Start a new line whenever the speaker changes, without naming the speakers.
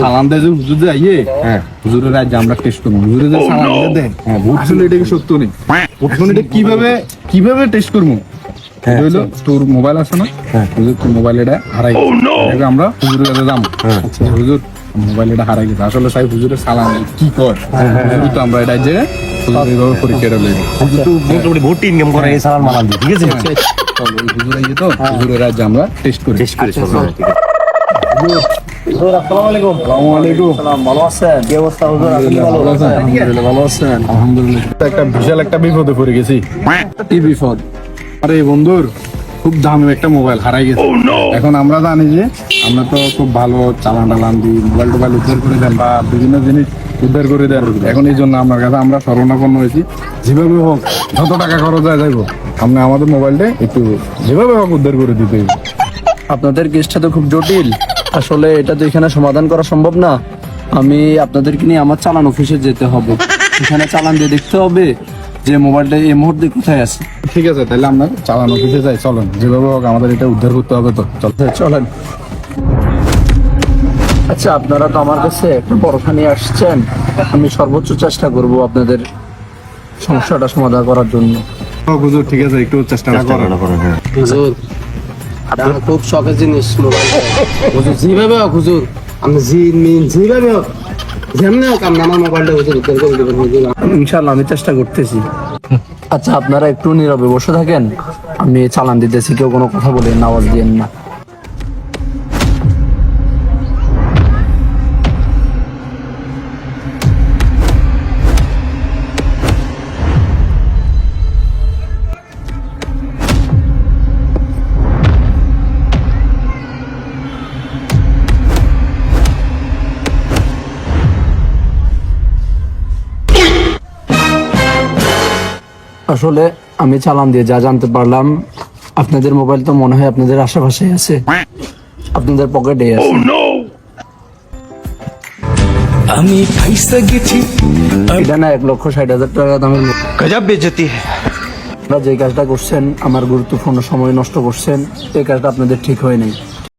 সালাম দেয় হুজুর যে
হ্যাঁ।
হুজুরের রাজ্য আমরা টেস্ট করব। হুজুরে যে সালাম দেয় হ্যাঁ আসলে এটা কি সত্য নেই এখন এটা কীভাবে কীভাবে টেস্ট করব?
হ্যাঁ,
হইল তোর মোবাইল আছে না? হুজুর তোর মোবাইল এটা হারাই গেছে। আমরা হুজুরের কাছে যাব।
হ্যাঁ।
আচ্ছা, হুজুর মোবাইল এটা হারাই গেছে। আসলে সাহেব হুজুরের সালাম কি কর?
হ্যাঁ,
হুজুর তো আমরা এটা যে পরীক্ষাটা লইব।
হুজুর তো মোটামুটি ভোট ইনকাম করে এই সালান মালান ঠিক আছে?
একটা আরে বন্ধুর খুব দামি একটা মোবাইল হারাই গেছে এখন আমরা জানি যে আমরা তো খুব ভালো চালান টালান দিই মোবাইল টোবাইল উদ্ধার করে দেন বা বিভিন্ন জিনিস উদ্ধার করে দেন। এখন এই জন্য আপনার কাছে আমরা শরণাপন্ন হয়েছি। যেভাবে হোক যত টাকা খরচ হয় যাইব। আপনি আমাদের মোবাইলটা একটু যেভাবে হোক উদ্ধার করে দিতে।
আপনাদের কেসটা তো খুব জটিল। আসলে এটা তো এখানে সমাধান করা সম্ভব না। আমি আপনাদেরকে নিয়ে আমার চালান অফিসে যেতে হবে। এখানে চালান দিয়ে দেখতে হবে যে মোবাইলটা এই মুহূর্তে কোথায় আছে।
ঠিক আছে তাহলে আমরা চালান অফিসে যাই। চলেন যেভাবে হোক আমাদের এটা উদ্ধার করতে হবে তো। চল
চলেন। আচ্ছা আপনারা তো আমার কাছে একটা নিয়ে আসছেন। আমি সর্বোচ্চ চেষ্টা করব আপনাদের সমস্যাটা সমাধান করার জন্য।
হুজুর ঠিক আছে একটু চেষ্টা করেন।
করা করেন, হ্যাঁ।
হুজুর আপনার খুব শখের জিনিস মোবাইল হুজুর যেভাবে হোক হুজুর আপনি জিন মিন যেভাবে হোক যেমনি হোক আপনি আমার মোবাইলটা হুজুর উদ্ধার করে দেবেন হুজুর।
ইনশাল্লাহ আমি চেষ্টা করতেছি। আচ্ছা আপনারা একটু নীরবে বসে থাকেন। আমি চালান দিতেছি কেউ কোনো কথা বলেন আওয়াজ দিয়েন না। আসলে আমি চালান দিয়ে যা জানতে পারলাম আপনাদের মোবাইল তো মনে হয় আপনাদের আশেপাশে আছে। আপনাদের পকেটে আছে।
আমি ফাইসা গেছি।
এটা না এক লক্ষ ষাট হাজার টাকা দামের।
গজব বেজতি
আপনারা যে কাজটা করছেন আমার গুরুত্বপূর্ণ সময় নষ্ট করছেন এই কাজটা আপনাদের ঠিক হয় নাই